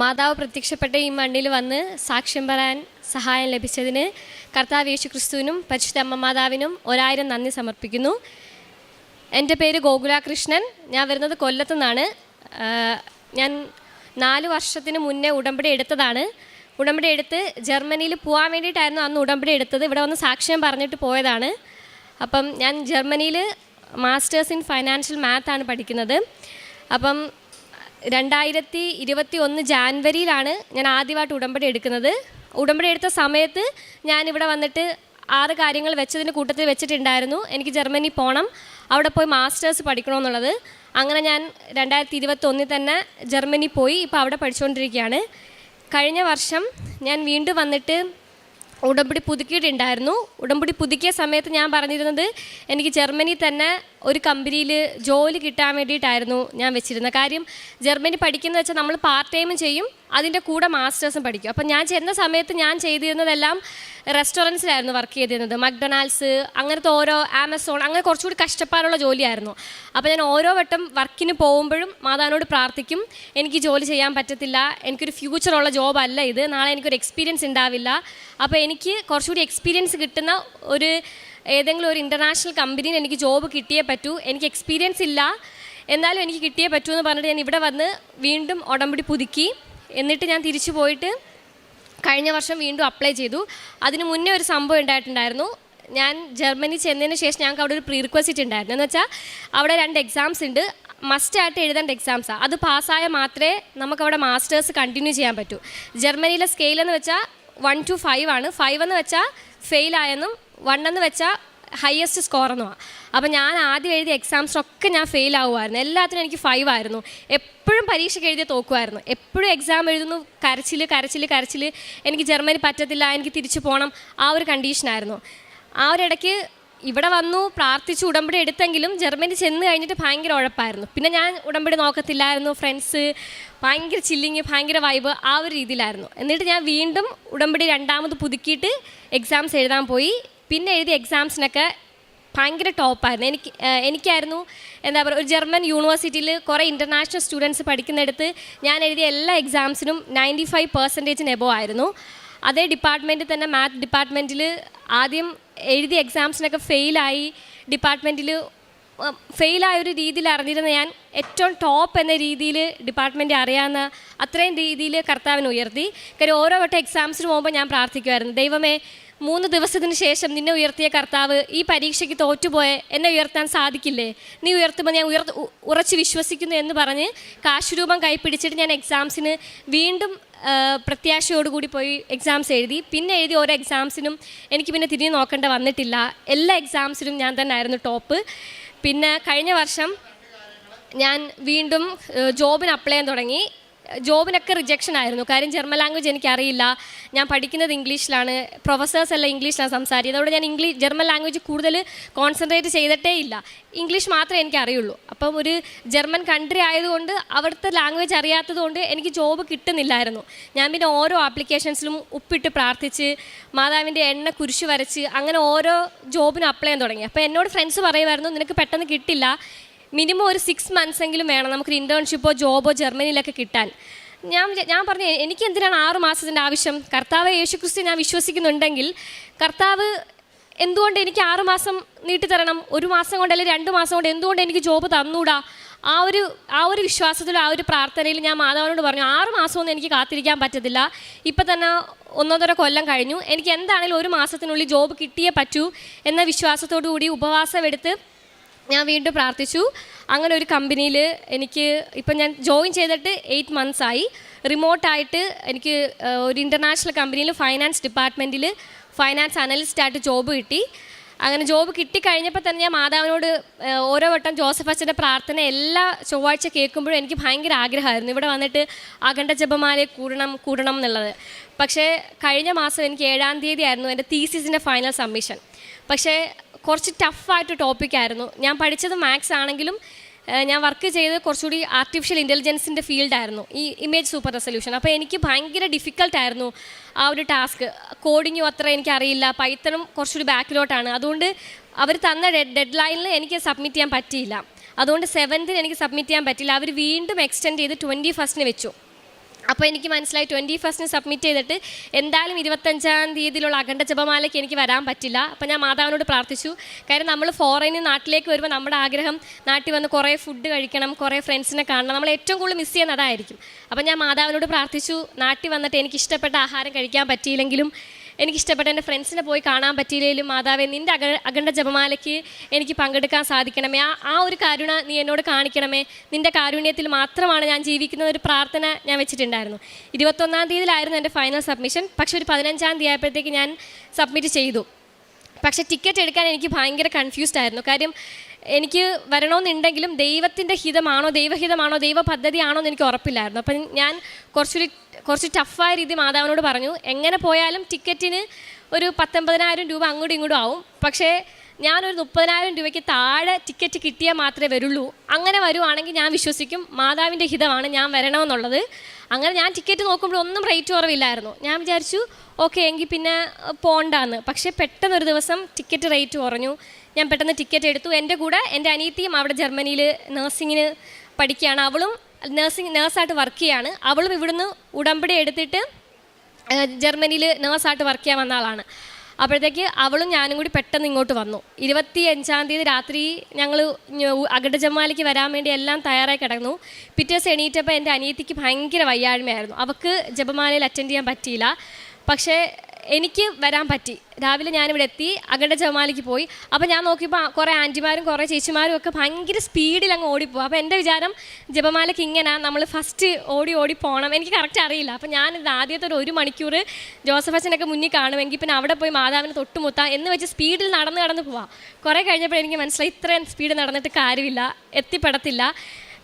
മാതാവ് പ്രത്യക്ഷപ്പെട്ട ഈ മണ്ണിൽ വന്ന് സാക്ഷ്യം പറയാൻ സഹായം ലഭിച്ചതിന് കർത്താവ് യേശു ക്രിസ്തുവിനും പരിശുദ്ധ അമ്മ മാതാവിനും ഒരായിരം നന്ദി സമർപ്പിക്കുന്നു. എന്റെ പേര് ഗോകുല കൃഷ്ണൻ ഞാൻ വരുന്നത് കൊല്ലത്തു നിന്നാണ്. ഞാൻ നാല് വർഷത്തിന് മുന്നേ ഉടമ്പടി എടുത്തതാണ്. ഉടമ്പടി എടുത്ത് ജർമ്മനിയിൽ പോകാൻ വേണ്ടിയിട്ടായിരുന്നു അന്ന് ഉടമ്പടി എടുത്തത്. ഇവിടെ വന്ന് സാക്ഷ്യം പറഞ്ഞിട്ട് പോയതാണ്. അപ്പം ഞാൻ ജർമ്മനിയിൽ മാസ്റ്റേഴ്സ് ഇൻ ഫൈനാൻഷ്യൽ മാത്താണ് പഠിക്കുന്നത്. അപ്പം രണ്ടായിരത്തി ഇരുപത്തി ഒന്ന് ജാൻവരിയിലാണ് ഞാൻ ആദ്യമായിട്ട് ഉടമ്പടി എടുക്കുന്നത്. ഉടമ്പടി എടുത്ത സമയത്ത് ഞാൻ ഇവിടെ വന്നിട്ട് ആറ് കാര്യങ്ങൾ വെച്ചതിന് കൂട്ടത്തിൽ വെച്ചിട്ടുണ്ടായിരുന്നു. എനിക്ക് ജർമ്മനി പോകണം അവിടെ പോയി മാസ്റ്റേഴ്സ് പഠിക്കണമെന്നുള്ളത്. അങ്ങനെ ഞാൻ രണ്ടായിരത്തി ഇരുപത്തി ഒന്നിൽ തന്നെ ജർമ്മനി പോയി ഇപ്പോൾ അവിടെ പഠിച്ചുകൊണ്ടിരിക്കുകയാണ്. കഴിഞ്ഞ വർഷം ഞാൻ വീണ്ടും വന്നിട്ട് ഉടമ്പടി പുതുക്കിയിട്ടുണ്ടായിരുന്നു. ഉടമ്പടി പുതുക്കിയ സമയത്ത് ഞാൻ പറഞ്ഞിരുന്നത് എനിക്ക് ജർമ്മനി തന്നെ ഒരു കമ്പനിയിൽ ജോലി കിട്ടാൻ വേണ്ടിയിട്ടായിരുന്നു ഞാൻ വെച്ചിരുന്നത്. കാര്യം ജർമ്മനി പഠിക്കുന്നത് വെച്ചാൽ നമ്മൾ പാർട്ട് ടൈമും ചെയ്യും അതിന്റെ കൂടെ മാസ്റ്റേഴ്സും പഠിക്കും. അപ്പം ഞാൻ ചെന്ന സമയത്ത് ഞാൻ ചെയ്തിരുന്നതെല്ലാം റെസ്റ്റോറന്റ്സിലായിരുന്നു വർക്ക് ചെയ്തിരുന്നത്. മക്ഡൊണാൾഡ്സ് അങ്ങനത്തെ ഓരോ ആമസോൺ അങ്ങനെ കുറച്ചുകൂടി കഷ്ടപ്പാടുള്ള ജോലിയായിരുന്നു. അപ്പോൾ ഞാൻ ഓരോ വട്ടം വർക്കിന് പോകുമ്പോഴും മാതാവിനോട് പ്രാർത്ഥിക്കും എനിക്ക് ജോലി ചെയ്യാൻ പറ്റത്തില്ല എനിക്കൊരു ഫ്യൂച്ചറുള്ള ജോബ് അല്ല ഇത് നാളെ എനിക്കൊരു എക്സ്പീരിയൻസ് ഉണ്ടാവില്ല. അപ്പോൾ എനിക്ക് കുറച്ചുകൂടി എക്സ്പീരിയൻസ് കിട്ടുന്ന ഒരു ഏതെങ്കിലും ഒരു ഇന്റർനാഷണൽ കമ്പനിയിൽ എനിക്ക് ജോബ് കിട്ടിയേ പറ്റൂ. എനിക്ക് എക്സ്പീരിയൻസ് ഇല്ല. എന്നാലും എനിക്ക് കിട്ടിയേ പറ്റൂ എന്ന് പറഞ്ഞിട്ട് ഞാൻ ഇവിടെ വന്ന് വീണ്ടും ഉടമ്പടി പുതുക്കി. എന്നിട്ട് ഞാൻ തിരിച്ചു പോയിട്ട് കഴിഞ്ഞ വർഷം വീണ്ടും അപ്ലൈ ചെയ്തു. അതിന് മുന്നേ ഒരു സംഭവം ഉണ്ടായിട്ടുണ്ടായിരുന്നു. ഞാൻ ജർമ്മനി ചെന്നതിന് ശേഷം ഞങ്ങൾക്ക് അവിടെ ഒരു പ്രീ റിക്വസ്റ്റ് ഉണ്ടായിരുന്നു. എന്ന് വെച്ചാൽ അവിടെ രണ്ട് എക്സാംസ് ഉണ്ട്. മസ്റ്റ് മസ്റ്റായിട്ട് എഴുതേണ്ട എക്സാംസാണ് അത് പാസ്സായാൽ മാത്രമേ നമുക്കവിടെ മാസ്റ്റേഴ്സ് കണ്ടിന്യൂ ചെയ്യാൻ പറ്റൂ. ജർമ്മനിയിലെ സ്കെയിൽ എന്ന് വെച്ചാൽ വൺ ടു ഫൈവ് ആണ്. ഫൈവ് എന്ന് വെച്ചാൽ ഫെയിൽ ആയെന്നും വൺ എന്ന് വെച്ചാൽ ഹയസ്റ്റ് സ്കോർ എന്നുമാണ് അപ്പോൾ ഞാൻ ആദ്യം എഴുതിയ എക്സാംസിനൊക്കെ ഞാൻ ഫെയിൽ ആവുമായിരുന്നു. എല്ലാത്തിനും എനിക്ക് ഫൈവ് ആയിരുന്നു. എപ്പോഴും പരീക്ഷയ്ക്ക് എഴുതിയ തോക്കുമായിരുന്നു. എപ്പോഴും എക്സാം എഴുതുന്നു കരച്ചിൽ കരച്ചിൽ കരച്ചിൽ എനിക്ക് ജർമ്മനി പറ്റത്തില്ല എനിക്ക് തിരിച്ചു പോകണം ആ ഒരു കണ്ടീഷനായിരുന്നു ആ ഒരു ഇടയ്ക്ക് ഇവിടെ വന്നു പ്രാർത്ഥിച്ചു ഉടമ്പടി എടുത്തെങ്കിലും ജർമ്മനി ചെന്ന് കഴിഞ്ഞിട്ട് ഭയങ്കര ഉഴപ്പായിരുന്നു. പിന്നെ ഞാൻ ഉടമ്പടി നോക്കത്തില്ലായിരുന്നു ഫ്രണ്ട്സ് ഭയങ്കര ചില്ലിങ് ഭയങ്കര വൈബ് ആ ഒരു രീതിയിലായിരുന്നു. എന്നിട്ട് ഞാൻ വീണ്ടും ഉടമ്പടി രണ്ടാമത് പുതുക്കിയിട്ട് എക്സാംസ് എഴുതാൻ പോയി. പിന്നെ എഴുതിയ എക്സാംസിനൊക്കെ ഭയങ്കര ടോപ്പായിരുന്നു എനിക്ക് എനിക്കായിരുന്നു എന്താ പറയുക ഒരു ജർമ്മൻ യൂണിവേഴ്സിറ്റിയിൽ കുറേ ഇന്റർനാഷണൽ സ്റ്റുഡൻസ് പഠിക്കുന്നിടത്ത് ഞാൻ എഴുതിയ എല്ലാ എക്സാംസിനും നയന്റി ഫൈവ് പെർസെന്റേജിന് എബോ ആയിരുന്നു. അതേ ഡിപ്പാർട്ട്മെന്റിൽ തന്നെ മാത്സ് ഡിപ്പാർട്ട്മെന്റിൽ ആദ്യം എഴുതിയ എക്സാംസിനൊക്കെ ഫെയിലായി ഡിപ്പാർട്ട്മെന്റിൽ ഫെയിലായ ഒരു രീതിയിൽ അറിഞ്ഞിരുന്ന ഞാൻ ഏറ്റവും ടോപ്പ് എന്ന രീതിയിൽ ഡിപ്പാർട്ട്മെന്റ് അറിയാവുന്ന അത്രയും രീതിയിൽ കർത്താവിനെ ഉയർത്തി. കാര്യം ഓരോ വട്ടം എക്സാംസിന് പോകുമ്പോൾ ഞാൻ പ്രാർത്ഥിക്കുമായിരുന്നു. ദൈവമേ മൂന്ന് ദിവസത്തിന് ശേഷം നിന്നെ ഉയർത്തിയ കർത്താവ് ഈ പരീക്ഷയ്ക്ക് തോറ്റുപോയ എന്നെ ഉയർത്താൻ സാധിക്കില്ലേ? നീ ഉയർത്തുമ്പോൾ ഞാൻ ഉയർ ഉറച്ച് വിശ്വസിക്കുന്നു എന്ന് പറഞ്ഞ് കാശുരൂപം കൈപ്പിടിച്ചിട്ട് ഞാൻ എക്സാംസിന് വീണ്ടും പ്രത്യാശയോടുകൂടി പോയി എക്സാംസ് എഴുതി. പിന്നെ എഴുതി ഓരോ എക്സാംസിനും എനിക്ക് പിന്നെ തിരിഞ്ഞു നോക്കേണ്ട വന്നിട്ടില്ല. എല്ലാ എക്സാംസിനും ഞാൻ തന്നെ ആയിരുന്നു ടോപ്പ് പിന്നെ കഴിഞ്ഞ വർഷം ഞാൻ വീണ്ടും ജോബിന് അപ്ലൈ ചെയ്യാൻ തുടങ്ങി. ജോബിനൊക്കെ റിജക്ഷൻ ആയിരുന്നു. കാര്യം ജർമ്മൻ ലാംഗ്വേജ് എനിക്കറിയില്ല. ഞാൻ പഠിക്കുന്നത് ഇംഗ്ലീഷിലാണ്. പ്രൊഫസേഴ്സ് എല്ലാം ഇംഗ്ലീഷിലാണ് സംസാരിക്കുന്നത്. അതുകൊണ്ട് ഞാൻ ഇംഗ്ലീഷ് ജർമ്മൻ ലാംഗ്വേജ് കൂടുതൽ കോൺസെൻട്രേറ്റ് ചെയ്തിട്ടേ ഇല്ല. ഇംഗ്ലീഷ് മാത്രമേ എനിക്ക് അറിയുള്ളൂ അപ്പം ഒരു ജർമ്മൻ കൺട്രി ആയതുകൊണ്ട് അവിടുത്തെ ലാംഗ്വേജ് അറിയാത്തതുകൊണ്ട് എനിക്ക് ജോബ് കിട്ടുന്നില്ലായിരുന്നു. ഞാൻ പിന്നെ ഓരോ ആപ്ലിക്കേഷൻസിലും ഉപ്പിട്ട് പ്രാർത്ഥിച്ച് മാതാവിന്റെ എണ്ണ കുരിശ് വരച്ച് അങ്ങനെ ഓരോ ജോബിനും അപ്ലൈ ചെയ്യാൻ തുടങ്ങി. അപ്പോൾ എന്നോട് ഫ്രണ്ട്സ് പറയുമായിരുന്നു നിനക്ക് പെട്ടെന്ന് കിട്ടില്ല. മിനിമം ഒരു സിക്സ് മന്ത്സ് എങ്കിലും വേണം. നമുക്ക് ഇന്റേൺഷിപ്പോ ജോബോ ജർമ്മനിയിലൊക്കെ കിട്ടാൻ. ഞാൻ ഞാൻ പറഞ്ഞു എനിക്ക് എന്തിനാണ് ആറ് മാസത്തിന്റെ ആവശ്യം? കർത്താവ് യേശുക്രിസ്തു ഞാൻ വിശ്വസിക്കുന്നുണ്ടെങ്കിൽ കർത്താവ് എന്തുകൊണ്ട് എനിക്ക് ആറ് മാസം നീട്ടിത്തരണം ഒരു മാസം കൊണ്ട് അല്ലെങ്കിൽ രണ്ട് മാസം കൊണ്ട് എന്തുകൊണ്ട് എനിക്ക് ജോബ് തന്നൂടാ? ആ ഒരു ആ ഒരു വിശ്വാസത്തിലും ആ ഒരു പ്രാർത്ഥനയിൽ ഞാൻ മാതാവിനോട് പറഞ്ഞു ആറ് മാസമൊന്നും എനിക്ക് കാത്തിരിക്കാൻ പറ്റത്തില്ല. ഇപ്പം തന്നെ ഒന്നൊന്നര കൊല്ലം കഴിഞ്ഞു. എനിക്ക് എന്താണെങ്കിലും ഒരു മാസത്തിനുള്ളിൽ ജോബ് കിട്ടിയേ പറ്റൂ എന്ന വിശ്വാസത്തോടു കൂടി ഉപവാസം എടുത്ത് ഞാൻ വീണ്ടും പ്രാർത്ഥിച്ചു. അങ്ങനെ ഒരു കമ്പനിയിൽ എനിക്ക് ഇപ്പം ഞാൻ ജോയിൻ ചെയ്തിട്ട് എയ്റ്റ് മന്ത്സ് ആയി. റിമോട്ടായിട്ട് എനിക്ക് ഒരു ഇന്റർനാഷണൽ കമ്പനിയിൽ ഫൈനാൻസ് ഡിപ്പാർട്ട്മെന്റിൽ ഫൈനാൻസ് അനലിസ്റ്റായിട്ട് ജോബ് കിട്ടി. അങ്ങനെ ജോബ് കിട്ടിക്കഴിഞ്ഞപ്പോൾ തന്നെ ഞാൻ മാതാവിനോട് ഓരോ വട്ടം ജോസഫ് അച്ഛന്റെ പ്രാർത്ഥന എല്ലാ ചൊവ്വാഴ്ച കേൾക്കുമ്പോഴും എനിക്ക് ഭയങ്കര ആഗ്രഹമായിരുന്നു. ഇവിടെ വന്നിട്ട് അഖണ്ഡ ജപമാലയെ കൂടണം കൂടണം എന്നുള്ളത്. പക്ഷേ കഴിഞ്ഞ മാസം എനിക്ക് ഏഴാം തീയതി ആയിരുന്നു എന്റെ തീസിസിന്റെ ഫൈനൽ സബ്മിഷൻ പക്ഷേ കുറച്ച് ടഫായിട്ട് ടോപ്പിക്കായിരുന്നു. ഞാൻ പഠിച്ചത് മാത്സ് ആണെങ്കിലും ഞാൻ വർക്ക് ചെയ്തത് കുറച്ചുകൂടി ആർട്ടിഫിഷ്യൽ ഇന്റലിജൻസിന്റെ ഫീൽഡായിരുന്നു ഈ ഇമേജ് സൂപ്പർ റെസൊല്യൂഷൻ അപ്പോൾ എനിക്ക് ഭയങ്കര ഡിഫിക്കൽട്ടായിരുന്നു ആ ഒരു ടാസ്ക് കോഡിങ്ങും അത്ര എനിക്കറിയില്ല. പൈത്തണും കുറച്ചുകൂടി ബാക്കിലോട്ടാണ് അതുകൊണ്ട് അവർ തന്ന ഡെഡ് ലൈനിൽ എനിക്ക് സബ്മിറ്റ് ചെയ്യാൻ പറ്റിയില്ല. അതുകൊണ്ട് സെവൻത്തിന് എനിക്ക് സബ്മിറ്റ് ചെയ്യാൻ പറ്റില്ല അവർ വീണ്ടും എക്സ്റ്റെൻഡ് ചെയ്ത് ട്വന്റി ഫസ്റ്റിന് വെച്ചു. അപ്പോൾ എനിക്ക് മനസ്സിലായി ട്വന്റി ഫസ്റ്റിന് സബ്മിറ്റ് ചെയ്തിട്ട് എന്തായാലും ഇരുപത്തഞ്ചാം തീയതിയിലുള്ള അഖണ്ഡ ജപമാലയ്ക്ക് എനിക്ക് വരാൻ പറ്റില്ല. അപ്പോൾ ഞാൻ മാതാവിനോട് പ്രാർത്ഥിച്ചു. കാര്യം നമ്മൾ ഫോറിന് നാട്ടിലേക്ക് വരുമ്പോൾ നമ്മുടെ ആഗ്രഹം നാട്ടിൽ വന്ന് കുറേ ഫുഡ് കഴിക്കണം കുറേ ഫ്രണ്ട്സിനെ കാണണം. നമ്മൾ ഏറ്റവും കൂടുതൽ മിസ് ചെയ്യുന്നത് അതായിരിക്കും. അപ്പോൾ ഞാൻ മാതാവിനോട് പ്രാർത്ഥിച്ചു. നാട്ടിൽ വന്നിട്ട് എനിക്ക് ഇഷ്ടപ്പെട്ട ആഹാരം കഴിക്കാൻ പറ്റിയില്ലെങ്കിലും എനിക്ക് ഇഷ്ടപ്പെട്ട എന്റെ ഫ്രണ്ട്സിനെ പോയി കാണാൻ പറ്റിയില്ലെങ്കിലും മാതാവേ നിന്റെ അക അഖണ്ഡ ജപമാലയ്ക്ക് എനിക്ക് പങ്കെടുക്കാൻ സാധിക്കണമേ. ആ ആ ഒരു കാരുണ നീ എന്നോട് കാണിക്കണമേ. നിന്റെ കാരുണ്യത്തിൽ മാത്രമാണ് ഞാൻ ജീവിക്കുന്ന ഒരു പ്രാർത്ഥന ഞാൻ വെച്ചിട്ടുണ്ടായിരുന്നു. ഇരുപത്തൊന്നാം തീയതിയിലായിരുന്നു എന്റെ ഫൈനൽ സബ്മിഷൻ പക്ഷെ ഒരു പതിനഞ്ചാം തീയതി ആയപ്പോഴത്തേക്ക് ഞാൻ സബ്മിറ്റ് ചെയ്തു. പക്ഷേ ടിക്കറ്റ് എടുക്കാൻ എനിക്ക് ഭയങ്കര കൺഫ്യൂസ്ഡ് ആയിരുന്നു. കാര്യം എനിക്ക് വരണമെന്നുണ്ടെങ്കിലും ദൈവത്തിന്റെ ഹിതമാണോ ദൈവഹിതമാണോ ദൈവ പദ്ധതിയാണോ എന്ന് എനിക്ക് ഉറപ്പില്ലായിരുന്നു. അപ്പം ഞാൻ കുറച്ചൊരു കുറച്ച് ടഫായ രീതി മാതാവിനോട് പറഞ്ഞു. എങ്ങനെ പോയാലും ടിക്കറ്റിന് ഒരു പത്തൊമ്പതിനായിരം രൂപ അങ്ങോട്ടും ഇങ്ങോട്ടും ആവും. പക്ഷേ ഞാനൊരു മുപ്പതിനായിരം രൂപയ്ക്ക് താഴെ ടിക്കറ്റ് കിട്ടിയാൽ മാത്രമേ വരുള്ളൂ. അങ്ങനെ വരുവാണെങ്കിൽ ഞാൻ വിശ്വസിക്കും മാതാവിന്റെ ഹിതമാണ് ഞാൻ വരണമെന്നുള്ളത്. അങ്ങനെ ഞാൻ ടിക്കറ്റ് നോക്കുമ്പോൾ ഒന്നും റേറ്റ് കുറവില്ലായിരുന്നു. ഞാൻ വിചാരിച്ചു ഓക്കെ എങ്കിൽ പിന്നെ പോകണ്ടാന്ന് പക്ഷേ പെട്ടെന്നൊരു ദിവസം ടിക്കറ്റ് റേറ്റ് കുറഞ്ഞു. ഞാൻ പെട്ടെന്ന് ടിക്കറ്റ് എടുത്തു. എന്റെ കൂടെ എന്റെ അനിയത്തിയും അവിടെ ജർമ്മനിയിൽ നഴ്സിങ്ങിന് പഠിക്കുകയാണ്. അവളും നഴ്സിംഗ് നേഴ്സായിട്ട് വർക്ക് ചെയ്യാണ്. അവളും ഇവിടുന്ന് ഉടമ്പടി എടുത്തിട്ട് ജർമ്മനിയിൽ നേഴ്സായിട്ട് വർക്ക് ചെയ്യാൻ വന്ന ആളാണ്. അപ്പോഴത്തേക്ക് അവളും ഞാനും കൂടി പെട്ടെന്ന് ഇങ്ങോട്ട് വന്നു. ഇരുപത്തി അഞ്ചാം തീയതി രാത്രി ഞങ്ങൾ അഗഡജമാലിക്ക് വരാൻ വേണ്ടി എല്ലാം തയ്യാറായി കിടന്നു. പിറ്റേ ദിവസം എണീറ്റപ്പോൾ എന്റെ അനിയത്തിക്ക് ഭയങ്കര വയ്യാഴ്മയായിരുന്നു അവൾക്ക് ജപമാലയിൽ അറ്റൻഡ് ചെയ്യാൻ പറ്റിയില്ല. പക്ഷേ എനിക്ക് വരാൻ പറ്റി. രാവിലെ ഞാനിവിടെ എത്തി അകണ്ട ജമാലിക്ക് പോയി. അപ്പോൾ ഞാൻ നോക്കിയപ്പോൾ കുറേ ആന്റിമാരും കുറേ ചേച്ചിമാരും ഒക്കെ ഭയങ്കര സ്പീഡിൽ അങ്ങ് ഓടിപ്പോകും അപ്പോൾ എന്റെ വിചാരം ജപമാലയ്ക്ക് ഇങ്ങനെ നമ്മൾ ഫസ്റ്റ് ഓടി ഓടി പോകണം എനിക്ക് കറക്റ്റ് അറിയില്ല. അപ്പോൾ ഇത് ആദ്യത്തെ ഒരു ഒരു മണിക്കൂർ ജോസഫ് അച്ഛനൊക്കെ മുന്നിൽ കാണുമെങ്കിൽ പിന്നെ അവിടെ പോയി മാതാവിനെ തൊട്ടുമുത്താം എന്ന് വെച്ച് സ്പീഡിൽ നടന്ന് നടന്ന് പോവാം. കുറേ കഴിഞ്ഞപ്പോൾ എനിക്ക് മനസ്സിലായി ഇത്രയും സ്പീഡ് നടന്നിട്ട് കാര്യമില്ല എത്തിപ്പെടത്തില്ല.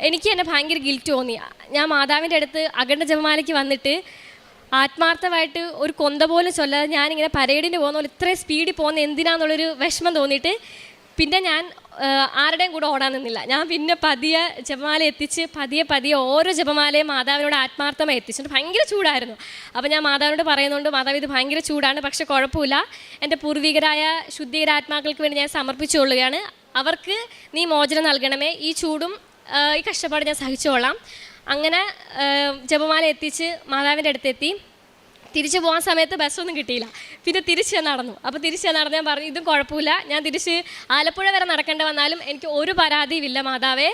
എനിക്ക് തന്നെ ഭയങ്കര ഗിൽറ്റ് തോന്നി. ഞാൻ മാതാവിന്റെ അടുത്ത് അഖണ്ഡ ജപമാലയ്ക്ക് വന്നിട്ട് ആത്മാർത്ഥമായിട്ട് ഒരു കൊന്ത പോലും ചൊല്ലാതെ ഞാനിങ്ങനെ പരേഡിന് പോകുന്ന പോലെ ഇത്രയും സ്പീഡിൽ പോകുന്ന എന്തിനാന്നുള്ളൊരു വിഷമം തോന്നിയിട്ട് പിന്നെ ഞാൻ ആരുടെയും കൂടെ ഓടാൻ നിന്നില്ല. ഞാൻ പിന്നെ പതിയെ ജപമാല എത്തിച്ച് പതിയെ പതിയെ ഓരോ ജപമാലയും മാതാവിനോട് ആത്മാർത്ഥമായി എത്തിച്ചിട്ട് ഭയങ്കര ചൂടായിരുന്നു. അപ്പോൾ ഞാൻ മാതാവിനോട് പറയുന്നുണ്ട് മാതാവ് ഇത് ഭയങ്കര ചൂടാണ് പക്ഷെ കുഴപ്പമില്ല. എന്റെ പൂർവികരായ ശുദ്ധീകരാത്മാക്കൾക്ക് വേണ്ടി ഞാൻ സമർപ്പിച്ചുകൊള്ളുകയാണ്. അവർക്ക് നീ മോചനം നൽകണമേ. ഈ ചൂടും ഈ കഷ്ടപ്പാട് ഞാൻ സഹിച്ചോളാം അങ്ങനെ ജപമാല എത്തിച്ച് മാതാവിന്റെ അടുത്തെത്തി. തിരിച്ചു പോകാൻ സമയത്ത് ബസ്സൊന്നും കിട്ടിയില്ല. പിന്നെ തിരിച്ച് നടന്നു. അപ്പോൾ തിരിച്ച് നടന്ന് ഞാൻ പറഞ്ഞു ഇതും കുഴപ്പമില്ല. ഞാൻ തിരിച്ച് ആലപ്പുഴ വരെ നടക്കേണ്ടി വന്നാലും എനിക്ക് ഒരു പരാതിയുമില്ല മാതാവേ.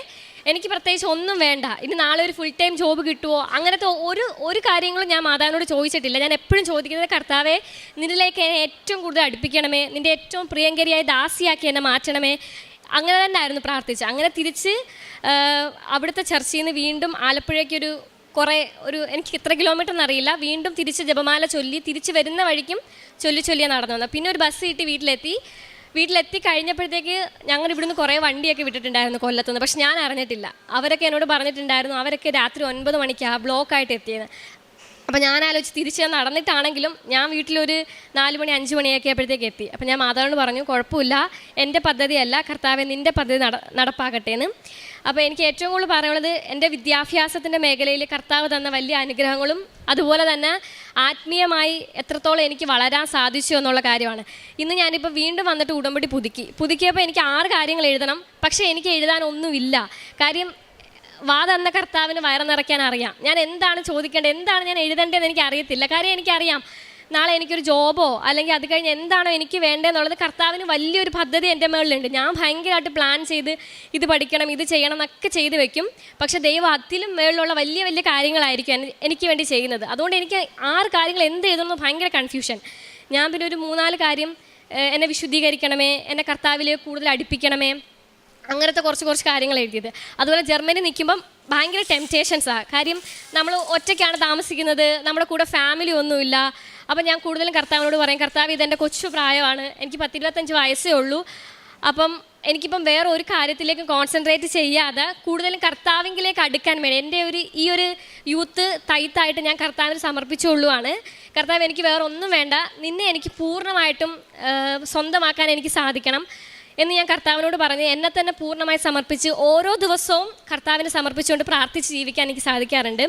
എനിക്ക് പ്രത്യേകിച്ച് ഒന്നും വേണ്ട. ഇനി നാളെ ഒരു ഫുൾ ടൈം ജോബ് കിട്ടുമോ അങ്ങനത്തെ ഒരു ഒരു കാര്യങ്ങളും ഞാൻ മാതാവിനോട് ചോദിച്ചിട്ടില്ല. ഞാൻ എപ്പോഴും ചോദിക്കുന്നത് കർത്താവേ നിന്നിലേക്ക് എന്നെ ഏറ്റവും കൂടുതൽ അടുപ്പിക്കണമേ. നിന്റെ ഏറ്റവും പ്രിയങ്കരിയായ ദാസിയാക്കി എന്നെ മാറ്റണമേ. അങ്ങനെ തന്നെ ആയിരുന്നു പ്രാർത്ഥിച്ചത്. അങ്ങനെ തിരിച്ച് അവിടുത്തെ ചർച്ചയിൽ നിന്ന് വീണ്ടും ആലപ്പുഴയ്ക്കൊരു കുറേ ഒരു എനിക്ക് ഇത്ര കിലോമീറ്റർ എന്നറിയില്ല വീണ്ടും തിരിച്ച് ജപമാല ചൊല്ലി തിരിച്ച് വരുന്ന വഴിക്കും ചൊല്ലി ചൊല്ലിയാൽ നടന്നു വന്നത്. പിന്നെ ഒരു ബസ് കിട്ടി വീട്ടിലെത്തി. വീട്ടിലെത്തി കഴിഞ്ഞപ്പോഴത്തേക്ക് ഞങ്ങൾ ഇവിടുന്ന് കുറേ വണ്ടിയൊക്കെ വിട്ടിട്ടുണ്ടായിരുന്നു കൊല്ലത്തുനിന്ന്. പക്ഷെ ഞാൻ അറിഞ്ഞിട്ടില്ല. അവരൊക്കെ എന്നോട് പറഞ്ഞിട്ടുണ്ടായിരുന്നു അവരൊക്കെ രാത്രി ഒൻപത് മണിക്കാണ് ബ്ലോക്കായിട്ട് എത്തിയത് അപ്പോൾ ഞാൻ ആലോചിച്ച് തിരിച്ച് നടന്നിട്ടാണെങ്കിലും ഞാൻ വീട്ടിലൊരു നാല് മണി അഞ്ച് മണിയൊക്കെ ആയപ്പോഴത്തേക്ക് എത്തി. അപ്പോൾ ഞാൻ മാതാവിനോട് പറഞ്ഞു കുഴപ്പമില്ല എന്റെ പദ്ധതിയല്ല കർത്താവ് നിന്റെ പദ്ധതി നട നടപ്പാക്കട്ടെ എന്ന് അപ്പോൾ എനിക്ക് ഏറ്റവും കൂടുതൽ പറയാനുള്ളത് എന്റെ വിദ്യാഭ്യാസത്തിന്റെ മേഖലയിൽ കർത്താവ് തന്ന വലിയ അനുഗ്രഹങ്ങളും അതുപോലെ തന്നെ ആത്മീയമായി എത്രത്തോളം എനിക്ക് വളരാൻ സാധിച്ചു എന്നുള്ള കാര്യമാണ്. ഇന്ന് ഞാനിപ്പോൾ വീണ്ടും വന്നിട്ട് ഉടമ്പടി പുതുക്കി. പുതുക്കിയപ്പോൾ എനിക്ക് ആറ് കാര്യങ്ങൾ എഴുതണം പക്ഷേ എനിക്ക് എഴുതാനൊന്നുമില്ല. കാര്യം വാ തന്ന കർത്താവിന് വയറ് നിറയ്ക്കാൻ അറിയാം. ഞാൻ എന്താണ് ചോദിക്കേണ്ടത്? എന്താണ് ഞാൻ എഴുതേണ്ടതെന്ന് എനിക്ക് അറിയത്തില്ല. കാര്യം എനിക്കറിയാം. നാളെ എനിക്കൊരു ജോബോ അല്ലെങ്കിൽ അത് കഴിഞ്ഞ് എന്താണോ എനിക്ക് വേണ്ടതെന്നുള്ളത് കർത്താവിന് വലിയൊരു പദ്ധതി എന്റെ മുകളിലുണ്ട് ഞാൻ ഭയങ്കരമായിട്ട് പ്ലാൻ ചെയ്ത് ഇത് പഠിക്കണം ഇത് ചെയ്യണം എന്നൊക്കെ ചെയ്ത് വെക്കും. പക്ഷെ ദൈവം അതിലും മേളിലുള്ള വലിയ വലിയ കാര്യങ്ങളായിരിക്കും എനിക്ക് വേണ്ടി ചെയ്യുന്നത്. അതുകൊണ്ട് എനിക്ക് ആറ് കാര്യങ്ങൾ എന്ത് എഴുതണമെന്ന് ഭയങ്കര കൺഫ്യൂഷൻ ഞാൻ പിന്നെ ഒരു മൂന്നാൽ കാര്യം എന്നെ വിശുദ്ധീകരിക്കണമേ എന്നെ കർത്താവിലേക്ക് കൂടുതൽ അടുപ്പിക്കണമേ. അങ്ങനത്തെ കുറച്ച് കുറച്ച് കാര്യങ്ങൾ എഴുതിയത്. അതുപോലെ ജർമ്മനി നിൽക്കുമ്പം ഭയങ്കര ടെംപ്റ്റേഷൻസാണ് കാര്യം നമ്മൾ ഒറ്റയ്ക്കാണ് താമസിക്കുന്നത് നമ്മുടെ കൂടെ ഫാമിലി ഒന്നുമില്ല. അപ്പം ഞാൻ കൂടുതലും കർത്താവിനോട് പറയും കർത്താവ് ഇതെന്റെ കൊച്ചു പ്രായമാണ്. എനിക്ക് പത്തിരുപത്തഞ്ച് വയസ്സേ ഉള്ളൂ. അപ്പം എനിക്കിപ്പം വേറെ ഒരു കാര്യത്തിലേക്കും കോൺസെൻട്രേറ്റ് ചെയ്യാതെ കൂടുതലും കർത്താവിങ്കിലേക്ക് അടുക്കാൻ വേണ്ടി എന്റെ ഒരു ഈ ഒരു യൂത്ത് തൈത്തായിട്ട് ഞാൻ കർത്താവിന് സമർപ്പിച്ചുകൊള്ളുവാണ്. കർത്താവ് എനിക്ക് വേറെ ഒന്നും വേണ്ട. നിന്നെ എനിക്ക് പൂർണമായിട്ടും സ്വന്തമാക്കാൻ എനിക്ക് സാധിക്കണം. എന്ന് ഞാൻ കർത്താവിനോട് പറഞ്ഞ് എന്നെ തന്നെ പൂർണമായി സമർപ്പിച്ച് ഓരോ ദിവസവും കർത്താവിന് സമർപ്പിച്ചുകൊണ്ട് പ്രാർത്ഥിച്ച് ജീവിക്കാൻ എനിക്ക് സാധിക്കാറുണ്ട്.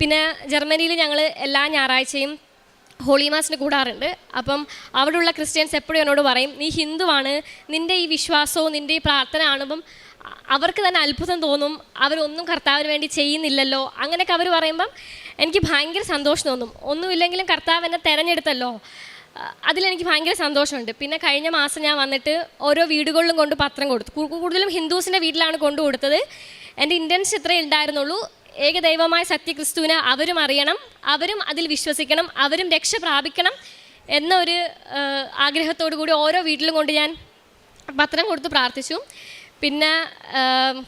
പിന്നെ ജർമ്മനിയിൽ ഞങ്ങൾ എല്ലാ ഞായറാഴ്ചയും ഹോളി മാസിന് കൂടാറുണ്ട്. അപ്പം അവിടെയുള്ള ക്രിസ്ത്യൻസ് എപ്പോഴും എന്നോട് പറയും നീ ഹിന്ദുവാണ് നിന്റെ ഈ വിശ്വാസവും നിന്റെ ഈ പ്രാർത്ഥന കാണുമ്പം അവർക്ക് തന്നെ അത്ഭുതം തോന്നും അവരൊന്നും കർത്താവിന് വേണ്ടി ചെയ്യുന്നില്ലല്ലോ. അങ്ങനെയൊക്കെ അവർ പറയുമ്പം എനിക്ക് ഭയങ്കര സന്തോഷം തോന്നും. ഒന്നുമില്ലെങ്കിലും കർത്താവ് എന്നെ തിരഞ്ഞെടുത്തല്ലോ. അതിലെനിക്ക് ഭയങ്കര സന്തോഷമുണ്ട്. പിന്നെ കഴിഞ്ഞ മാസം ഞാൻ വന്നിട്ട് ഓരോ വീടുകളിലും കൊണ്ട് പത്രം കൊടുത്തു. കൂടുതലും ഹിന്ദുസിന്റെ വീട്ടിലാണ് കൊണ്ടു കൊടുത്തത്. എന്റെ ഇന്റൻഷൻ ഇത്രയേ ഉണ്ടായിരുന്നുള്ളൂ. ഏകദൈവമായ സത്യക്രിസ്തുവിനെ അവരും അറിയണം അവരും അതിൽ വിശ്വസിക്കണം അവരും രക്ഷ പ്രാപിക്കണം എന്നൊരു ആഗ്രഹത്തോടു കൂടി ഓരോ വീട്ടിലും കൊണ്ട് ഞാൻ പത്രം കൊടുത്ത് പ്രാർത്ഥിച്ചു. പിന്നെ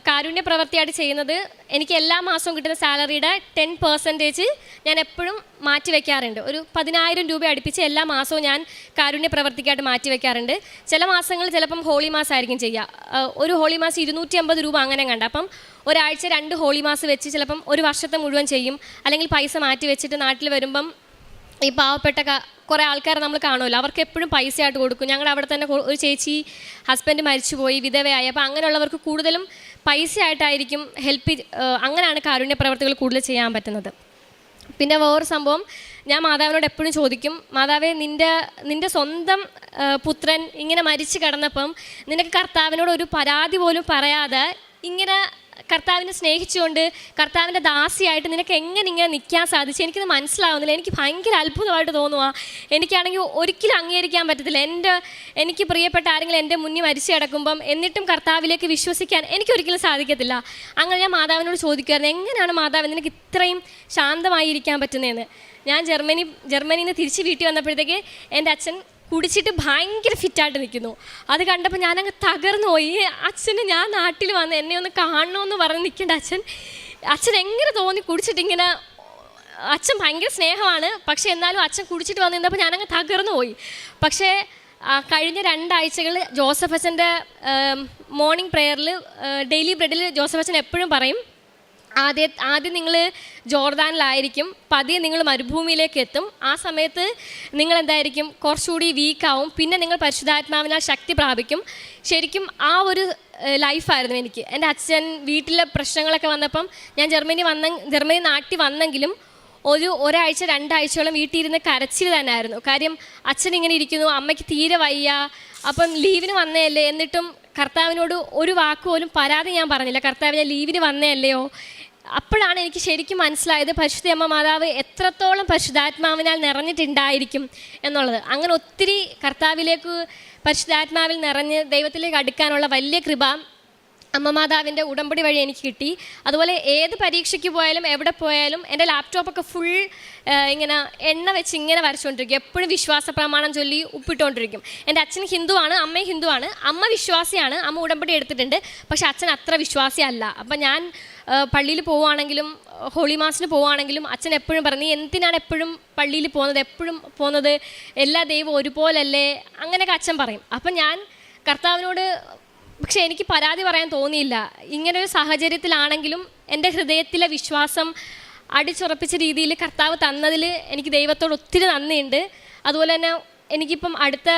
കാരുണ്യ പ്രവൃത്തിയായിട്ട് ചെയ്യുന്നത് എനിക്ക് എല്ലാ മാസവും കിട്ടുന്ന സാലറിയുടെ ടെൻ പെർസെന്റേജ് ഞാൻ എപ്പോഴും മാറ്റി വയ്ക്കാറുണ്ട് ഒരു പതിനായിരം രൂപ അടുപ്പിച്ച് എല്ലാ മാസവും ഞാൻ കാരുണ്യ പ്രവർത്തിക്കായിട്ട് മാറ്റി വയ്ക്കാറുണ്ട് ചില മാസങ്ങൾ ചിലപ്പം ഹോളി മാസമായിരിക്കും ചെയ്യുക. ഒരു ഹോളി മാസം ഇരുന്നൂറ്റി അമ്പത് രൂപ അങ്ങനെ കണ്ട. അപ്പം ഒരാഴ്ച രണ്ട് ഹോളി മാസം വെച്ച് ചിലപ്പം ഒരു വർഷത്തെ മുഴുവൻ ചെയ്യും. അല്ലെങ്കിൽ പൈസ മാറ്റി വെച്ചിട്ട് നാട്ടിൽ വരുമ്പം ഈ പാവപ്പെട്ട കുറെ ആൾക്കാരെ നമ്മൾ കാണുമല്ലോ. അവർക്ക് എപ്പോഴും പൈസയായിട്ട് കൊടുക്കും. ഞങ്ങളുടെ അവിടെ തന്നെ ഒരു ചേച്ചി ഹസ്ബൻഡ് മരിച്ചുപോയി വിധവയായി. അപ്പോൾ അങ്ങനെയുള്ളവർക്ക് കൂടുതലും പൈസയായിട്ടായിരിക്കും ഹെൽപ്പ് അങ്ങനെയാണ് കാരുണ്യ പ്രവർത്തികൾ കൂടുതൽ ചെയ്യാൻ പറ്റുന്നത്. പിന്നെ വേറൊരു സംഭവം ഞാൻ മാതാവിനോട് എപ്പോഴും ചോദിക്കും മാതാവേ നിന്റെ നിന്റെ സ്വന്തം പുത്രൻ ഇങ്ങനെ മരിച്ചു കിടന്നപ്പം നിനക്ക് കർത്താവിനോട് ഒരു പരാതി പോലും പറയാതെ ഇങ്ങനെ കർത്താവിനെ സ്നേഹിച്ചുകൊണ്ട് കർത്താവിന്റെ ദാസിയായിട്ട് നിനക്ക് എങ്ങനെ ഇങ്ങനെ നിൽക്കാൻ സാധിച്ചു? എനിക്കത് മനസ്സിലാവുന്നില്ല. എനിക്ക് ഭയങ്കര അത്ഭുതമായിട്ട് തോന്നുക എനിക്കാണെങ്കിൽ ഒരിക്കലും അംഗീകരിക്കാൻ പറ്റത്തില്ല. എന്റെ എനിക്ക് പ്രിയപ്പെട്ട ആരെങ്കിലും എന്റെ മുന്നിൽ മരിച്ചു കിടക്കുമ്പം എന്നിട്ടും കർത്താവിലേക്ക് വിശ്വസിക്കാൻ എനിക്കൊരിക്കലും സാധിക്കത്തില്ല. അങ്ങനെ ഞാൻ മാതാവിനോട് ചോദിക്കുമായിരുന്നു എങ്ങനെയാണ് മാതാവ് നിനക്ക് ഇത്രയും ശാന്തമായി ശാന്തമായിരിക്കാൻ പറ്റുന്നതെന്ന്? ഞാൻ ജർമ്മനി ജർമ്മനിയിൽ നിന്ന് തിരിച്ച് വീട്ടിൽ വന്നപ്പോഴത്തേക്ക് എന്റെ അച്ഛൻ കുടിച്ചിട്ട് ഭയങ്കര ഫിറ്റായിട്ട് നിൽക്കുന്നു. അത് കണ്ടപ്പോൾ ഞാനങ്ങ് തകർന്നു പോയി. അച്ഛന് ഞാൻ നാട്ടിൽ വന്ന് എന്നെ ഒന്ന് കാണണമെന്ന് പറഞ്ഞ് നിൽക്കേണ്ട അച്ഛൻ. അച്ഛൻ എങ്ങനെ തോന്നി കുടിച്ചിട്ട് ഇങ്ങനെ അച്ഛൻ ഭയങ്കര സ്നേഹമാണ്. പക്ഷേ എന്നാലും അച്ഛൻ കുടിച്ചിട്ട് വന്ന് നിന്നപ്പോൾ ഞാനങ്ങ് തകർന്നു പോയി. പക്ഷേ കഴിഞ്ഞ രണ്ടാഴ്ചകൾ ജോസഫ് അച്ഛന്റെ മോർണിംഗ് പ്രെയറിൽ ഡെയിലി ബ്രെഡിൽ ജോസഫ് അച്ഛൻ എപ്പോഴും പറയും ആദ്യ ആദ്യം നിങ്ങൾ ജോർദാനിലായിരിക്കും പതിയെ നിങ്ങൾ മരുഭൂമിയിലേക്ക് എത്തും ആ സമയത്ത് നിങ്ങൾ എന്തായിരിക്കും കുറച്ചുകൂടി വീക്കാവും. പിന്നെ നിങ്ങൾ പരിശുദ്ധാത്മാവിനാൽ ശക്തി പ്രാപിക്കും. ശരിക്കും ആ ഒരു ലൈഫായിരുന്നു എനിക്ക്. എന്റെ അച്ഛൻ വീട്ടിലെ പ്രശ്നങ്ങളൊക്കെ വന്നപ്പം ഞാൻ ജർമ്മനി വന്ന ജർമ്മനി നാട്ടിൽ വന്നെങ്കിലും ഒരു ഒരാഴ്ച രണ്ടാഴ്ചയോളം വീട്ടിലിരുന്ന് കരച്ചിൽ തന്നെയായിരുന്നു കാര്യം അച്ഛൻ ഇങ്ങനെ ഇരിക്കുന്നു അമ്മയ്ക്ക് തീരെ വയ്യ. അപ്പം ലീവിന് വന്നതല്ലേ? എന്നിട്ടും കർത്താവിനോട് ഒരു വാക്ക് പോലും പരാതി ഞാൻ പറഞ്ഞില്ല. കർത്താവ് ഞാൻ ലീവിന് വന്നതല്ലയോ? അപ്പോഴാണ് എനിക്ക് ശരിക്കും മനസ്സിലായത് പരിശുദ്ധ അമ്മ മാതാവ് എത്രത്തോളം പരിശുദ്ധാത്മാവിനാൽ നിറഞ്ഞിട്ടുണ്ടായിരിക്കും എന്നുള്ളത്. അങ്ങനെ ഒത്തിരി കർത്താവിലേക്ക് പരിശുദ്ധാത്മാവിൽ നിറഞ്ഞ് ദൈവത്തിലേക്ക് അടുക്കാനുള്ള വലിയ കൃപ അമ്മ മാതാവിന്റെ ഉടമ്പടി വഴി എനിക്ക് കിട്ടി. അതുപോലെ ഏത് പരീക്ഷയ്ക്ക് പോയാലും എവിടെ പോയാലും എന്റെ ലാപ്ടോപ്പൊക്കെ ഫുൾ ഇങ്ങനെ എണ്ണ വെച്ച് ഇങ്ങനെ വരച്ചുകൊണ്ടിരിക്കും. എപ്പോഴും വിശ്വാസ പ്രമാണം ചൊല്ലി ഉപ്പിട്ടുകൊണ്ടിരിക്കും. എന്റെ അച്ഛൻ ഹിന്ദുവാണ് അമ്മയും ഹിന്ദുവാണ് അമ്മ വിശ്വാസിയാണ് അമ്മ ഉടമ്പടി എടുത്തിട്ടുണ്ട്. പക്ഷെ അച്ഛൻ അത്ര വിശ്വാസിയല്ല അപ്പം ഞാൻ പള്ളിയിൽ പോവുകയാണെങ്കിലും ഹോളി മാസിന് പോവുകയാണെങ്കിലും അച്ഛൻ എപ്പോഴും പറഞ്ഞു നീ എന്തിനാണ് എപ്പോഴും പള്ളിയിൽ പോകുന്നത്? എപ്പോഴും പോകുന്നത്? എല്ലാ ദൈവവും ഒരുപോലല്ലേ? അങ്ങനെയൊക്കെ അച്ഛൻ പറയും. അപ്പം ഞാൻ കർത്താവിനോട് പക്ഷെ എനിക്ക് പരാതി പറയാൻ തോന്നിയില്ല. ഇങ്ങനൊരു സാഹചര്യത്തിലാണെങ്കിലും എന്റെ ഹൃദയത്തിലെ വിശ്വാസം അടിച്ചുറപ്പിച്ച രീതിയിൽ കർത്താവ് തന്നതിൽ എനിക്ക് ദൈവത്തോട് ഒത്തിരി നന്ദിയുണ്ട്. അതുപോലെ തന്നെ എനിക്കിപ്പം അടുത്ത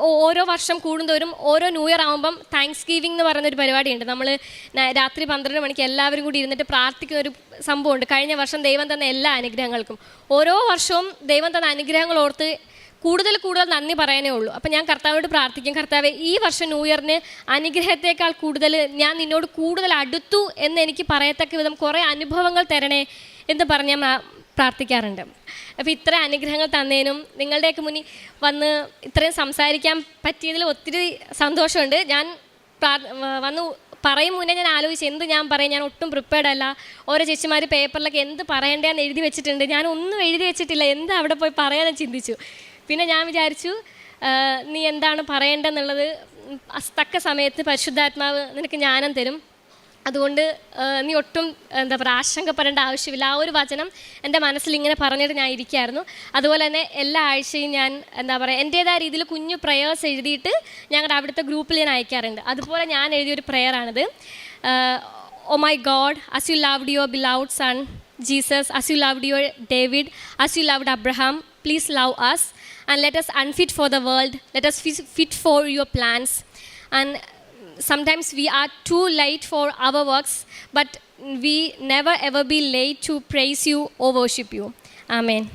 ഓരോ വർഷം കൂടുന്തോറും ഓരോ ന്യൂ ഇയർ ആകുമ്പം താങ്ക്സ് ഗീവിംഗ് എന്ന് പറയുന്നൊരു പരിപാടിയുണ്ട്. നമ്മൾ രാത്രി പന്ത്രണ്ട് മണിക്ക് എല്ലാവരും കൂടി ഇരുന്നിട്ട് പ്രാർത്ഥിക്കുന്ന ഒരു സംഭവമുണ്ട്. കഴിഞ്ഞ വർഷം ദൈവം തന്ന എല്ലാ അനുഗ്രഹങ്ങൾക്കും. ഓരോ വർഷവും ദൈവം തന്ന അനുഗ്രഹങ്ങൾ ഓർത്ത് കൂടുതൽ കൂടുതൽ നന്ദി പറയാനേ ഉള്ളൂ. അപ്പം ഞാൻ കർത്താവോട് പ്രാർത്ഥിക്കും. കർത്താവെ ഈ വർഷം ന്യൂ ഇയറിന് അനുഗ്രഹത്തേക്കാൾ കൂടുതൽ ഞാൻ നിന്നോട് കൂടുതൽ അടുത്തു എന്ന് എനിക്ക് പറയത്തക്ക വിധം കുറേ അനുഭവങ്ങൾ തരണേ എന്ന് പറഞ്ഞ് പ്രാർത്ഥിക്കാറുണ്ട്. അപ്പോൾ ഇത്ര അനുഗ്രഹങ്ങൾ തന്നതിനും നിങ്ങളുടെയൊക്കെ മുന്നിൽ വന്ന് ഇത്രയും സംസാരിക്കാൻ പറ്റിയതിൽ ഒത്തിരി സന്തോഷമുണ്ട്. ഞാൻ വന്ന് പറയും മുന്നേ ഞാൻ ആലോചിച്ച് എന്ത് ഞാൻ പറയും? ഞാൻ ഒട്ടും പ്രിപ്പയർഡ് അല്ല. ഓരോ ചേച്ചിമാർ പേപ്പറിലൊക്കെ എന്ത് പറയേണ്ടതെന്ന് എഴുതി വെച്ചിട്ടുണ്ട്. ഞാൻ ഒന്നും എഴുതി വെച്ചിട്ടില്ല. എന്താ അവിടെ പോയി പറയാനും ചിന്തിച്ചു. പിന്നെ ഞാൻ വിചാരിച്ചു നീ എന്താണ് പറയേണ്ടതെന്നുള്ളത്? തക്ക സമയത്ത് പരിശുദ്ധാത്മാവ് നിനക്ക് ജ്ഞാനം തരും. അതുകൊണ്ട് നീ ഒട്ടും എന്താ പറയുക ആശങ്കപ്പെടേണ്ട ആവശ്യമില്ല. ആ ഒരു വചനം എന്റെ മനസ്സിൽ ഇങ്ങനെ പറഞ്ഞിട്ട് ഞാൻ ഇരിക്കുകയായിരുന്നു അതുപോലെ തന്നെ എല്ലാ ആഴ്ചയും ഞാൻ എന്താ പറയുക എന്റേതായ രീതിയിൽ കുഞ്ഞു പ്രയേഴ്സ് എഴുതിയിട്ട് ഞങ്ങളുടെ അവിടുത്തെ ഗ്രൂപ്പിൽ ഞാൻ അയക്കാറുണ്ട്. അതുപോലെ ഞാൻ എഴുതിയൊരു പ്രയറാണിത് ഓ my God as you loved your beloved son Jesus as you loved your David as you loved Abraham please love us and let us unfit for the world let us fit for your plans and sometimes we are too late for our works but we never ever be late to praise you or worship you. Amen.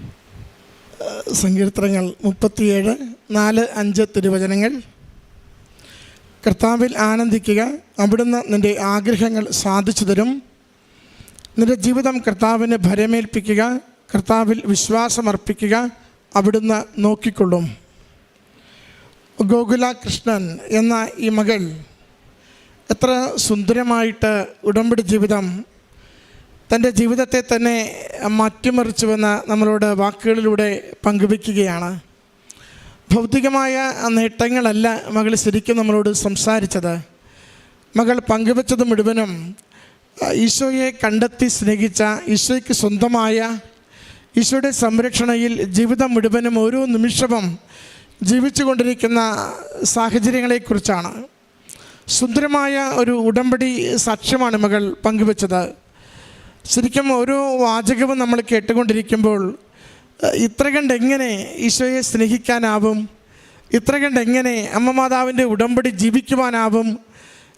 സങ്കീർത്തനങ്ങൾ മുപ്പത്തിയേഴ് നാല് അഞ്ച് തിരുവചനങ്ങൾ. കർത്താവിൽ ആനന്ദിക്കുക അവിടുന്ന് നിന്റെ ആഗ്രഹങ്ങൾ സാധിച്ചു തരും. നിന്റെ ജീവിതം കർത്താവിന് ഭരമേൽപ്പിക്കുക കർത്താവിൽ വിശ്വാസമർപ്പിക്കുക അവിടുന്ന് നോക്കിക്കൊള്ളും. ഗോകുല കൃഷ്ണൻ എന്ന ഈ മകൾ എത്ര സുന്ദരമായിട്ട് ഉടമ്പടി ജീവിതം തന്റെ ജീവിതത്തെ തന്നെ മാറ്റിമറിച്ചുവെന്ന് നമ്മളോട് വാക്കുകളിലൂടെ പങ്കുവയ്ക്കുകയാണ്. ഭൗതികമായ നേട്ടങ്ങളല്ല മകൾ ശരിക്കും നമ്മളോട് സംസാരിച്ചത്. മകൾ പങ്കുവച്ചത് മുഴുവനും ഈശോയെ കണ്ടെത്തി സ്നേഹിച്ച ഈശോയ്ക്ക് സ്വന്തമായ ഈശോയുടെ സംരക്ഷണയിൽ ജീവിതം മുഴുവനും ഓരോ നിമിഷവും ജീവിച്ചു കൊണ്ടിരിക്കുന്ന സാഹചര്യങ്ങളെക്കുറിച്ചാണ്. സുന്ദരമായ ഒരു ഉടമ്പടി സാക്ഷ്യമാണ് മകൾ പങ്കുവച്ചത്. ശരിക്കും ഓരോ വാചകവും നമ്മൾ കേട്ടുകൊണ്ടിരിക്കുമ്പോൾ ഇത്ര കണ്ട് എങ്ങനെ ഈശോയെ സ്നേഹിക്കാനാവും? ഇത്ര കണ്ട് എങ്ങനെ അമ്മ മാതാവിന്റെ ഉടമ്പടി ജീവിക്കുവാനാവും?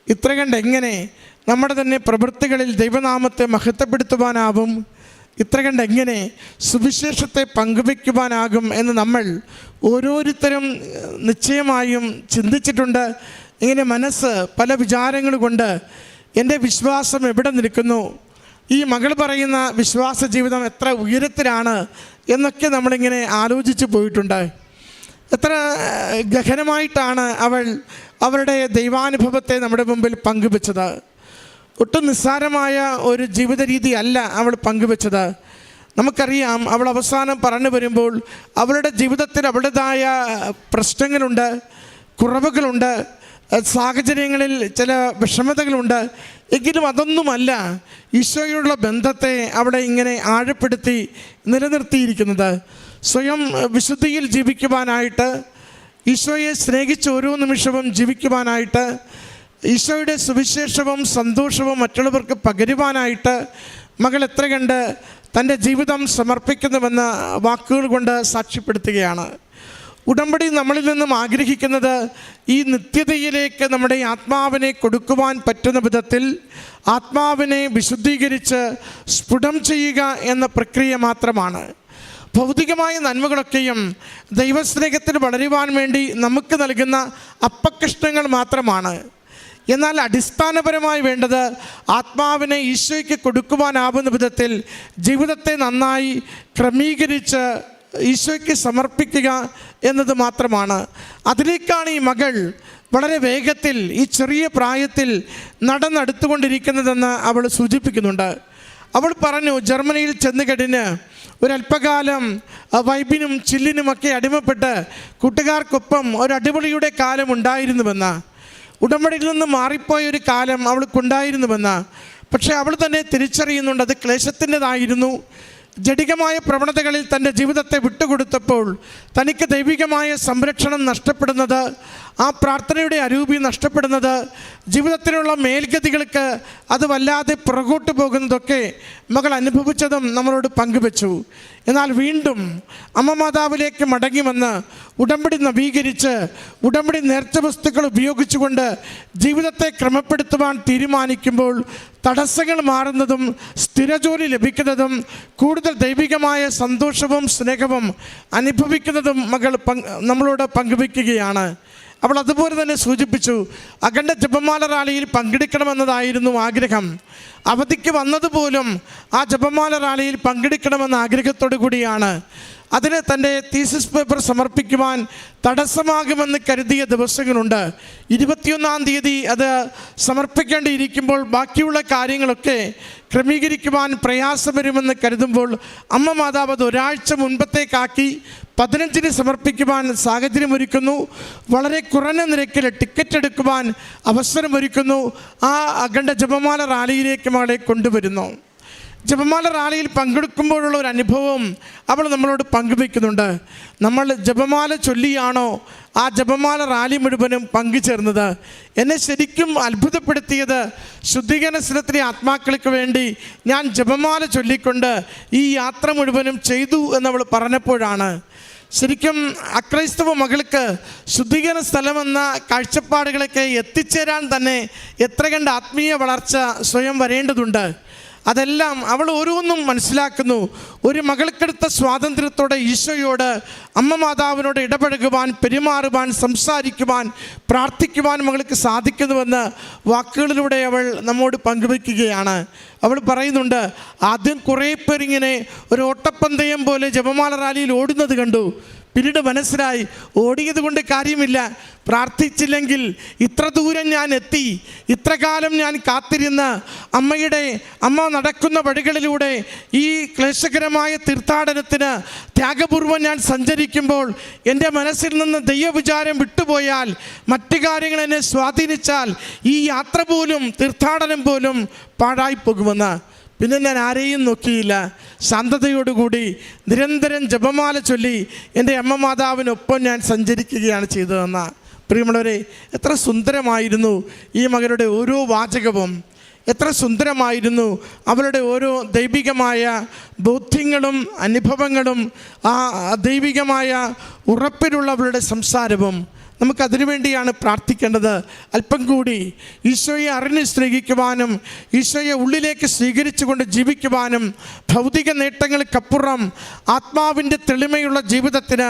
ഇത്ര കണ്ട് എങ്ങനെ നമ്മുടെ തന്നെ പ്രവൃത്തികളിൽ ദൈവനാമത്തെ മഹത്വപ്പെടുത്തുവാനാവും? ഇത്ര കണ്ട് എങ്ങനെ സുവിശേഷത്തെ പങ്കുവയ്ക്കുവാനാകും എന്ന് നമ്മൾ ഓരോരുത്തരും നിശ്ചയമായും ചിന്തിച്ചിട്ടുണ്ട്. ഇങ്ങനെ മനസ്സ് പല വിചാരങ്ങൾ കൊണ്ട് എന്റെ വിശ്വാസം എവിടെ നിൽക്കുന്നു? ഈ മകൾ പറയുന്ന വിശ്വാസ ജീവിതം എത്ര ഉയരത്തിലാണ് എന്നൊക്കെ നമ്മളിങ്ങനെ ആലോചിച്ച് പോയിട്ടുണ്ട്. എത്ര ഗഹനമായിട്ടാണ് അവൾ അവരുടെ ദൈവാനുഭവത്തെ നമ്മുടെ മുമ്പിൽ പങ്കുവെച്ചത്. ഒട്ടും നിസ്സാരമായ ഒരു ജീവിത രീതി അല്ല അവൾ പങ്കുവെച്ചത്. നമുക്കറിയാം അവൾ അവസാനം പറഞ്ഞു വരുമ്പോൾ അവളുടെ ജീവിതത്തിൽ അവളുടേതായ പ്രശ്നങ്ങളുണ്ട് കുറവുകളുണ്ട്. സാഹചര്യങ്ങളിൽ ചില വിഷമതകളുണ്ട്. എങ്കിലും അതൊന്നുമല്ല ഈശോയോടുള്ള ബന്ധത്തെ അവിടെ ഇങ്ങനെ ആഴപ്പെടുത്തി നിലനിർത്തിയിരിക്കുന്നത്. സ്വയം വിശുദ്ധിയിൽ ജീവിക്കുവാനായിട്ട് ഈശോയെ സ്നേഹിച്ച് ഓരോ നിമിഷവും ജീവിക്കുവാനായിട്ട് ഈശോയുടെ സുവിശേഷവും സന്തോഷവും മറ്റുള്ളവർക്ക് പകരുവാനായിട്ട് മകൾ എത്ര കണ്ട് തന്റെ ജീവിതം സമർപ്പിക്കുന്നുവെന്ന് വാക്കുകൾ കൊണ്ട് സാക്ഷ്യപ്പെടുത്തുകയാണ്. ഉടമ്പടി നമ്മളിൽ നിന്നും ആഗ്രഹിക്കുന്നത് ഈ നിത്യതയിലേക്ക് നമ്മുടെ ആത്മാവിനെ കൊടുക്കുവാൻ പറ്റുന്ന വിധത്തിൽ ആത്മാവിനെ വിശുദ്ധീകരിച്ച് സ്ഫുടം ചെയ്യുക എന്ന പ്രക്രിയ മാത്രമാണ്. ഭൗതികമായ നന്മകളൊക്കെയും ദൈവസ്നേഹത്തിൽ വളരുവാൻ വേണ്ടി നമുക്ക് നൽകുന്ന അപ്പകഷ്ണങ്ങൾ മാത്രമാണ്. എന്നാൽ അടിസ്ഥാനപരമായി വേണ്ടത് ആത്മാവിനെ ഈശോയ്ക്ക് കൊടുക്കുവാനാവുന്ന വിധത്തിൽ ജീവിതത്തെ നന്നായി ക്രമീകരിച്ച് ഈശോയ്ക്ക് സമർപ്പിക്കുക എന്നത് മാത്രമാണ്. അതിലേക്കാണ് ഈ മകൾ വളരെ വേഗത്തിൽ ഈ ചെറിയ പ്രായത്തിൽ നടന്നെടുത്തുകൊണ്ടിരിക്കുന്നതെന്ന് അവൾ സൂചിപ്പിക്കുന്നുണ്ട്. അവൾ പറഞ്ഞു ജർമ്മനിയിൽ ചെന്ന് കഴിഞ്ഞ് ഒരല്പകാലം വൈബിനും ചില്ലിനുമൊക്കെ അടിമപ്പെട്ട് കൂട്ടുകാർക്കൊപ്പം ഒരു അടിപൊളിയുടെ കാലം ഉണ്ടായിരുന്നുവെന്ന്. ഉടമ്പടിയിൽ നിന്ന് മാറിപ്പോയ ഒരു കാലം അവൾക്കുണ്ടായിരുന്നുവെന്ന് പക്ഷേ അവൾ തന്നെ തിരിച്ചറിയുന്നുണ്ട് അത് ക്ലേശത്തിന്റെതായിരുന്നു. ജടികമായ പ്രവണതകളിൽ തന്റെ ജീവിതത്തെ വിട്ടുകൊടുത്തപ്പോൾ തനിക്ക് ദൈവികമായ സംരക്ഷണം നഷ്ടപ്പെടുന്നത് ആ പ്രാർത്ഥനയുടെ അരൂപി നഷ്ടപ്പെടുന്നത് ജീവിതത്തിലുള്ള മേൽഗതികൾക്ക് അത് വല്ലാതെ പുറകോട്ട് പോകുന്നതൊക്കെ മകൾ അനുഭവിച്ചതും നമ്മളോട് പങ്കുവെച്ചു. എന്നാൽ വീണ്ടും അമ്മ മാതാവിലേക്ക് മടങ്ങി വന്ന് ഉടമ്പടി നവീകരിച്ച് ഉടമ്പടി നേർച്ച വസ്തുക്കൾ ഉപയോഗിച്ചുകൊണ്ട് ജീവിതത്തെ ക്രമപ്പെടുത്തുവാൻ തീരുമാനിക്കുമ്പോൾ തടസ്സങ്ങൾ മാറുന്നതും സ്ഥിരജോലി ലഭിക്കുന്നതും കൂടുതൽ ദൈവികമായ സന്തോഷവും സ്നേഹവും അനുഭവിക്കുന്നതും മകൾ നമ്മളോട് പങ്കുവയ്ക്കുകയാണ് അവൾ അതുപോലെ തന്നെ സൂചിപ്പിച്ചു അഖണ്ഡ ജപമാല റാലിയിൽ പങ്കെടുക്കണമെന്നതായിരുന്നു ആഗ്രഹം. അവധിക്ക് വന്നതുപോലും ആ ജപമാല റാലിയിൽ പങ്കെടുക്കണമെന്ന ആഗ്രഹത്തോടു കൂടിയാണ്. അതിന് തന്റെ തീസിസ് പേപ്പർ സമർപ്പിക്കുവാൻ തടസ്സമാകുമെന്ന് കരുതിയ ദിവസങ്ങളുണ്ട്. ഇരുപത്തിയൊന്നാം തീയതി അത് സമർപ്പിക്കേണ്ടിയിരിക്കുമ്പോൾ ബാക്കിയുള്ള കാര്യങ്ങളൊക്കെ ക്രമീകരിക്കുവാൻ പ്രയാസം വരുമെന്ന് കരുതുമ്പോൾ അമ്മ മാതാവ് അത് ഒരാഴ്ച മുൻപത്തേക്കാക്കി പതിനഞ്ചിന് സമർപ്പിക്കുവാൻ സാഹചര്യമൊരുക്കുന്നു വളരെ കുറഞ്ഞ നിരക്കിൽ ടിക്കറ്റ് എടുക്കുവാൻ അവസരമൊരുക്കുന്നു ആ അഖണ്ഡ ജപമാല റാലിയിലേക്ക് മകളെ കൊണ്ടുവരുന്നു. ജപമാല റാലിയിൽ പങ്കെടുക്കുമ്പോഴുള്ള ഒരു അനുഭവം അവൾ നമ്മളോട് പങ്കുവെക്കുന്നുണ്ട് നമ്മൾ ജപമാല ചൊല്ലിയാണോ ആ ജപമാല റാലി മുഴുവനും പങ്കുചേർന്നത്? എന്നെ ശരിക്കും അത്ഭുതപ്പെടുത്തിയത് ശുദ്ധീകരണ സ്ഥലത്തിലെ ആത്മാക്കൾക്ക് വേണ്ടി ഞാൻ ജപമാല ചൊല്ലിക്കൊണ്ട് ഈ യാത്ര മുഴുവനും ചെയ്തു എന്നവൾ പറഞ്ഞപ്പോഴാണ്. ശരിക്കും അക്രൈസ്തവ മകൾക്ക് ശുദ്ധീകരണ സ്ഥലമെന്ന കാഴ്ചപ്പാടുകളൊക്കെ എത്തിച്ചേരാൻ തന്നെ എത്ര കണ്ട് ആത്മീയ വളർച്ച സ്വയം വരേണ്ടതുണ്ട്. അതെല്ലാം അവൾ ഓരോന്നും മനസ്സിലാക്കുന്നു. ഒരു മകൾക്കെടുത്ത സ്വാതന്ത്ര്യത്തോടെ ഈശോയോട് അമ്മ മാതാവിനോട് ഇടപഴകുവാൻ പെരുമാറുവാൻ സംസാരിക്കുവാൻ പ്രാർത്ഥിക്കുവാൻ മകൾക്ക് സാധിക്കുന്നുവെന്ന് വാക്കുകളിലൂടെ അവൾ നമ്മോട് പങ്കുവയ്ക്കുകയാണ്. അവൾ പറയുന്നുണ്ട് ആദ്യം കുറേ പേരിങ്ങനെ ഒരു ഓട്ടപ്പന്തയം പോലെ ജപമാല റാലിയിൽ ഓടുന്നത് കണ്ടു. പിന്നീട് മനസ്സിലായി ഓടിയത് കൊണ്ട് കാര്യമില്ല. പ്രാർത്ഥിച്ചില്ലെങ്കിൽ ഇത്ര ദൂരം ഞാൻ എത്തി ഇത്ര കാലം ഞാൻ കാത്തിരുന്ന അമ്മയുടെ അമ്മ നടക്കുന്ന വഴികളിലൂടെ ഈ ക്ലേശകരമായ തീർത്ഥാടനത്തിന് ത്യാഗപൂർവം ഞാൻ സഞ്ചരിക്കുമ്പോൾ എന്റെ മനസ്സിൽ നിന്ന് ദൈവവിചാരം വിട്ടുപോയാൽ മറ്റു കാര്യങ്ങൾ എന്നെ സ്വാധീനിച്ചാൽ ഈ യാത്ര പോലും തീർത്ഥാടനം പോലും പാഴായി പോകുമെന്ന് പിന്നെ ഞാൻ ആരെയും നോക്കിയില്ല. ശാന്തതയോടുകൂടി നിരന്തരം ജപമാല ചൊല്ലി എന്റെ അമ്മ മാതാവിനൊപ്പം ഞാൻ സഞ്ചരിക്കുകയാണ് ചെയ്തതെന്ന. പ്രിയമുള്ളവരെ എത്ര സുന്ദരമായിരുന്നു ഈ മകരുടെ ഓരോ വാചകവും. എത്ര സുന്ദരമായിരുന്നു അവരുടെ ഓരോ ദൈവികമായ ബോധ്യങ്ങളും അനുഭവങ്ങളും ആ ദൈവികമായ ഉറപ്പിലുള്ള അവരുടെ സംസാരവും. നമുക്ക് വേണ്ടിയാണ് പ്രാർത്ഥിക്കേണ്ടത്. അല്പം കൂടി ഈശോയെ അറിഞ്ഞ് സ്നേഹിക്കുവാനും ഈശോയെ ഉള്ളിലേക്ക് സ്വീകരിച്ചുകൊണ്ട് ജീവിക്കുവാനും ഭൗതിക നേട്ടങ്ങൾക്കപ്പുറം ആത്മാവിന്റെ തെളിമയുള്ള ജീവിതത്തിന്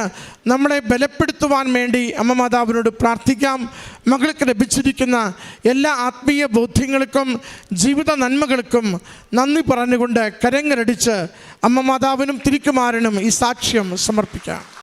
നമ്മളെ ബലപ്പെടുത്തുവാൻ വേണ്ടി അമ്മ മാതാവിനോട് പ്രാർത്ഥിക്കാം. മകൾക്ക് ലഭിച്ചിരിക്കുന്ന എല്ലാ ആത്മീയ ബോധ്യങ്ങൾക്കും ജീവിത നന്മകൾക്കും നന്ദി പറഞ്ഞുകൊണ്ട് കരങ്ങരടിച്ച് അമ്മ മാതാവിനും തിരിക്കുമാരനും ഈ സാക്ഷ്യം സമർപ്പിക്കാം.